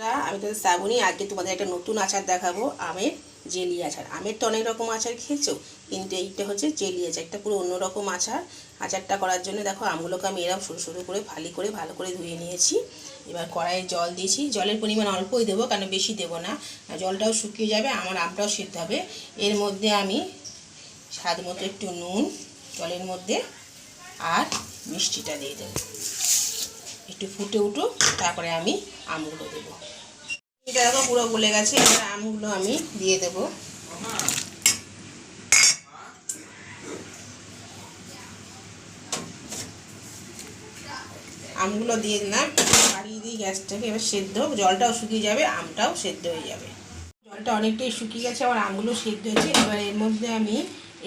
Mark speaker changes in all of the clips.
Speaker 1: বন্ধুরা, আমি তো শ্রাবণী আজকে তোমাদের একটা নতুন আচার দেখাবো আমের জেলি আচার। আমের তো অনেক রকম আচার খেয়েছো কিন্তু এইটা হচ্ছে জেলি আচার একটা পুরো অন্যরকম আচার। আচারটা করার জন্য দেখো আমগুলোকে আমি এরকম সরু সরু করে ফালি করে ভালো করে ধুয়ে নিয়েছি। এবার কড়াইয়ে জল দিয়েছি জলের পরিমাণ অল্পই দেবো কারণ বেশি দেবো না। জলটাও শুকিয়ে যাবে আমার আমটাও সিদ্ধ হবে। এর মধ্যে আমি স্বাদ মতো একটু নুন জলের মধ্যে আর মিষ্টিটা দিয়ে দেবো। একটু ফুটে উঠো তারপরে আমি আমগুলো দেবো। এটা দেখো পুরো গলে গেছে, এবার আমগুলো আমি দিয়ে দেব। আমগুলো দিয়ে দিলাম, বাড়িয়ে দিই গ্যাসটাকে, এবার সেদ্ধ জলটাও শুকিয়ে যাবে, আমটাও সেদ্ধ হয়ে যাবে। জলটা অনেকটাই শুকিয়ে গেছে, আমার আমগুলো সেদ্ধ হয়েছে। এবার এর মধ্যে আমি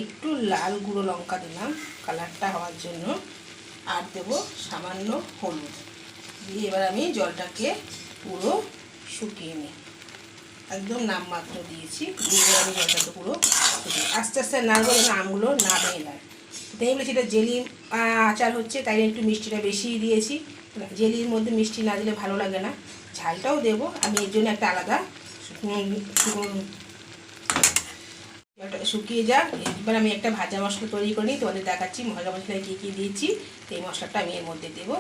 Speaker 1: একটু লাল গুঁড়ো লঙ্কা দিলাম, কালারটা হওয়ার জন্য। আর দেবো সামান্য হলুদ। দিয়ে এবার আমি জলটাকে পুরো শুকিয়ে নিই। একদম নামমাত্র দিয়েছি। দিয়ে আমি জলটাকে পুরো শুকিয়ে আস্তে আস্তে নাড়বো যেন আমগুলো না। ভেঙে যায় তাই বলেছি, এটা জেলি আচার হচ্ছে, তাই একটু মিষ্টিটা বেশিই দিয়েছি। জেলির মধ্যে মিষ্টি না দিলে ভালো লাগে না। ঝালটাও দেবো, আমি এর জন্য একটা আলাদা শুকিয়ে যাক। এবার আমি একটা ভাজা মশলা তৈরি করে নিই। তোমাদের দেখাচ্ছি ভাজা মশলায় কী কী দিয়েছি। এই মশলাটা আমি এর মধ্যে দেবো।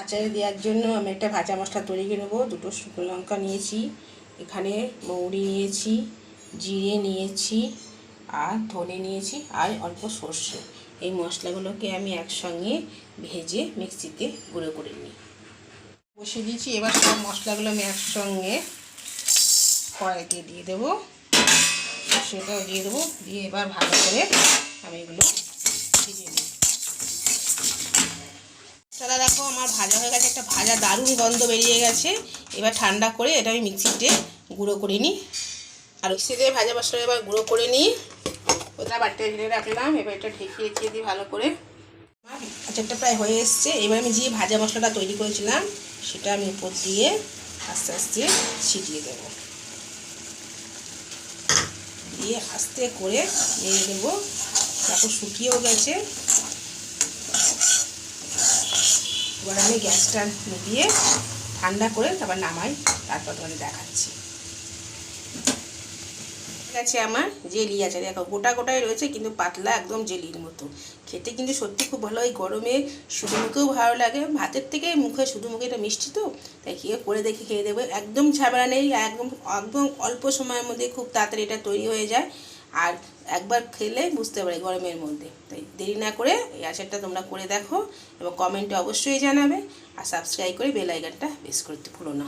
Speaker 1: আচারে দেওয়ার জন্য আমি একটা ভাজা মশলা তৈরি করে নেব। দুটো শুকনো লঙ্কা নিয়েছি, এখানে মৌরি নিয়েছি, জিরে নিয়েছি আর ধনে নিয়েছি আর অল্প সর্ষে। এই মশলাগুলোকে আমি একসঙ্গে ভেজে মিক্সিতে গুঁড়ো করে নিই। বসিয়ে দিয়েছি, এবার সব মশলাগুলো আমি একসঙ্গে কড়াইতে দিয়ে দেবো। সেটাও দিয়ে দেবো, দিয়ে এবার ভালো করে আমি এগুলো ভেজে নিই ভাজা হয়ে গেছে, একটা ভাজা দারুণ গন্ধ বেরিয়ে গেছে। এবার ঠান্ডা করে এটা আমি মিক্সিতে গুঁড়ো করে নিই। আর মিক্সিতে ভাজা মশলা এবার গুঁড়ো করে নিই। ওটা বাড়িতে ঢেলে রাখলাম, এবার এটা ঢেকে রেখে দিই ভালো করে। আচারটা প্রায় হয়ে এসছে। এবার আমি যে ভাজা মশলাটা তৈরি করেছিলাম, সেটা আমি উপর দিয়ে আস্তে আস্তে ছিটিয়ে দেবো। দিয়ে আস্তে করে নিয়ে দেবো। তারপর শুকিয়েও গেছে। এবার আমি গ্যাসটা নিভিয়ে ঠান্ডা করে তারপর নামাই, তারপর তোমাদের দেখাচ্ছি। আছে আমার? জেলি আছে। দেখো, গোটা গোটাই রয়েছে, কিন্তু পাতলা একদম জেলির মতো। খেতে কিন্তু সত্যি খুব ভালো এই গরমে শুধু মুখেও ভালো লাগে। ভাতের থেকে মুখে শুধু মুখে এটা মিষ্টি তো? তাই খেয়ে, করে দেখে খেয়ে দেবো। একদম ঝামেলা নেই। একদম একদম অল্প সময়ের মধ্যে খুব তাড়াতাড়ি এটা তৈরি হয়ে যায়। আর একবার খেলে বুঝতে পারে গরমের মধ্যে। তাই দেরি না করে এই আচারটা তোমরা করে দেখো এবং কমেন্টে অবশ্যই জানাবে আর সাবস্ক্রাইব করে বেল আইকনটা প্রেস করতে ভুলো না।